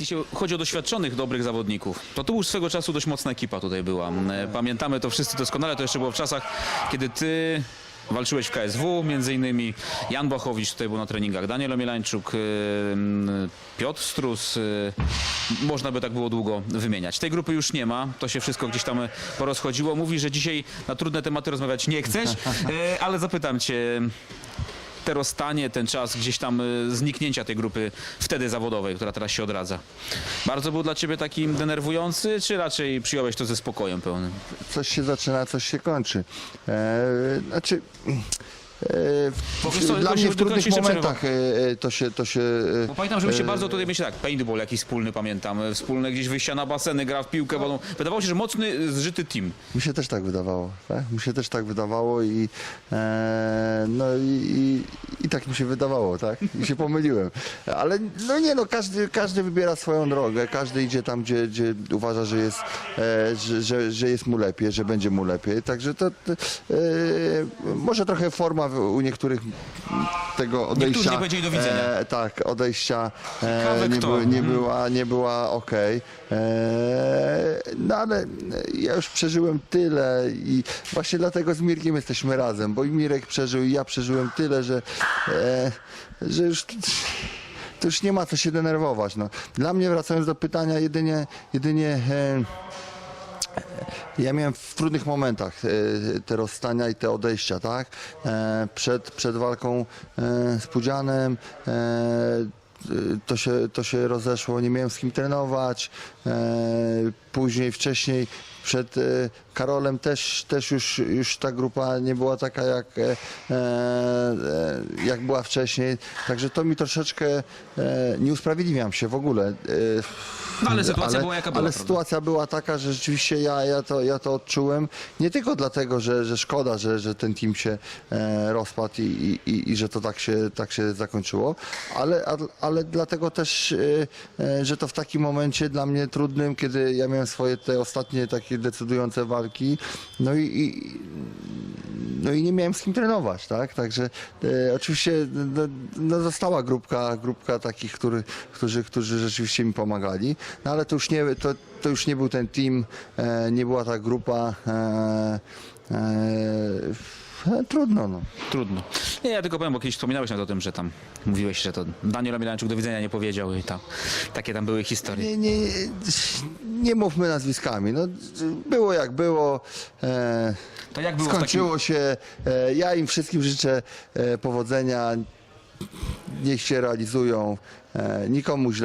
jeśli chodzi o doświadczonych, dobrych zawodników, to tu już swego czasu dość mocna ekipa tutaj była. E, Pamiętamy to wszyscy doskonale, to jeszcze było w czasach, kiedy ty walczyłeś w KSW, między innymi Jan Błachowicz tutaj był na treningach, Daniel Omielańczuk, e, Piotr Strus, e, można by tak było długo wymieniać. Tej grupy już nie ma, to się wszystko gdzieś tam porozchodziło. Mówi, że dzisiaj na trudne tematy rozmawiać nie chcesz, ale zapytam cię, rozstanie, ten czas gdzieś tam y, zniknięcia tej grupy wtedy zawodowej, która teraz się odradza. Bardzo był dla ciebie taki denerwujący, czy raczej przyjąłeś to ze spokojem pełnym? Coś się zaczyna, coś się kończy. E, znaczy... E, Bo co, dla mnie w trudnych momentach e, e, to się... To się e, Bo pamiętam, że my się bardzo tutaj myślę tak, paintball jakiś wspólny pamiętam, wspólne gdzieś wyjścia na baseny, gra w piłkę wodną. Wydawało się, że mocny, zżyty team. Mi się też tak wydawało, tak? Mi się też tak wydawało i e, no i, i, i tak mi się wydawało, tak? I się pomyliłem. Ale no nie no, każdy, każdy wybiera swoją drogę, każdy idzie tam, gdzie, gdzie uważa, że jest, e, że, że, że jest mu lepiej, że będzie mu lepiej. Także to, e, może trochę forma u niektórych tego odejścia. nie powiedzieli do widzenia. E, tak, odejścia e, nie, były, nie Mhm. była, nie była okej. E, No ale ja już przeżyłem tyle i właśnie dlatego z Mirkiem jesteśmy razem, bo i Mirek przeżył i ja przeżyłem tyle, że, e, że już to już nie ma co się denerwować. No. Dla mnie wracając do pytania, jedynie, jedynie e, ja miałem w trudnych momentach e, te rozstania i te odejścia, tak? E, Przed, przed walką e, z Pudzianem to się, to się rozeszło, nie miałem z kim trenować. Później, wcześniej przed e, Karolem też, też już, już ta grupa nie była taka jak, e, e, jak była wcześniej. Także to mi troszeczkę nie usprawiedliwiam się w ogóle. No ale sytuacja była jaka była, Ale prawda? sytuacja była taka, że rzeczywiście ja, ja, to, ja to odczułem. Nie tylko dlatego, że, że szkoda, że, że ten team się rozpadł i, i, i, że to tak się, tak się zakończyło, ale, ale dlatego też, że to w takim momencie dla mnie trudnym, kiedy ja miałem swoje te ostatnie takie decydujące walki, no i, i no i nie miałem z kim trenować, tak? Także e, oczywiście no, no została grupka, grupka takich, który, którzy, którzy rzeczywiście mi pomagali, no ale to już nie, to, to już nie był ten team, e, nie była ta grupa. E, e, trudno, no. Trudno. Nie, ja tylko powiem, bo kiedyś wspominałeś nawet o tym, że tam mówiłeś, że to Daniel Omielańczuk do widzenia nie powiedział i tam takie tam były historie. Nie, nie, nie mówmy nazwiskami. No, było jak było. E, To jak było w takim... Skończyło się. E, Ja im wszystkim życzę e, powodzenia. Niech się realizują. E, Nikomu źle